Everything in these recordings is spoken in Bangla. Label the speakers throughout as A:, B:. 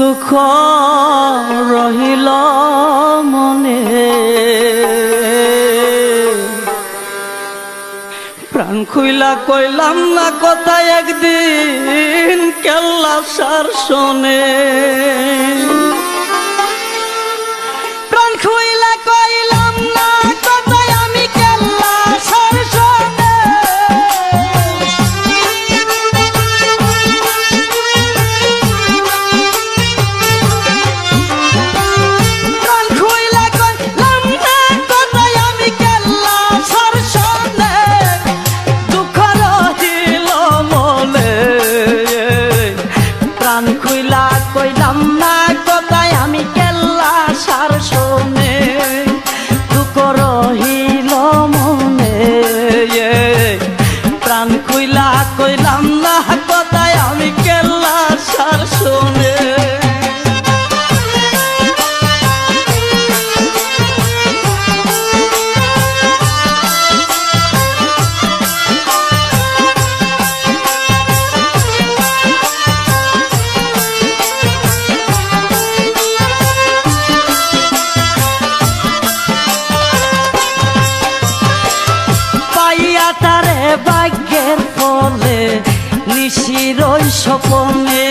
A: দুখ রহিল মনে। প্রাণ খুইলা কইলাম না কথা একদিন কেল্লা সার শোনে। ভাগ্যের ফলে নিশির সপনে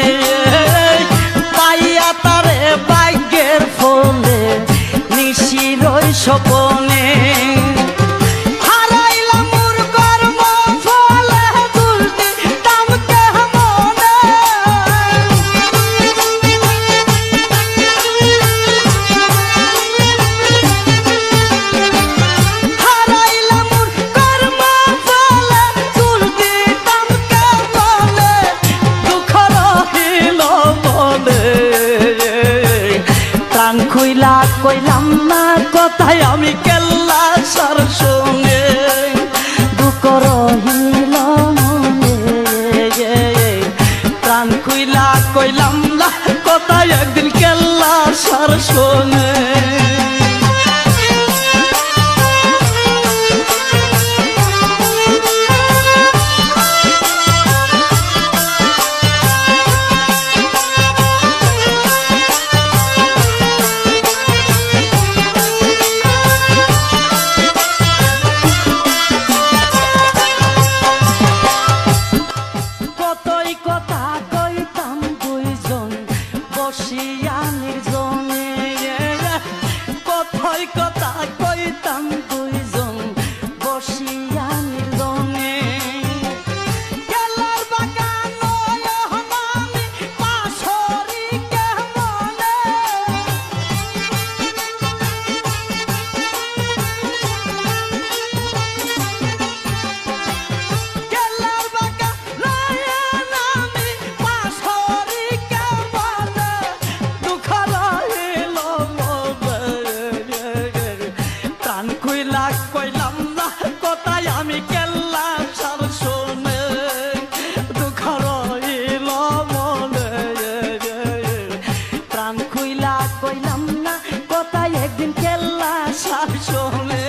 A: কইলাম, না, কথায় আমি কেল্লা সার শুনে দুঃখ রহিল মনে প্রাণ কইলা কইলাম, না, কথায় একদিন কেল্লা সার শুনে magia. আসলে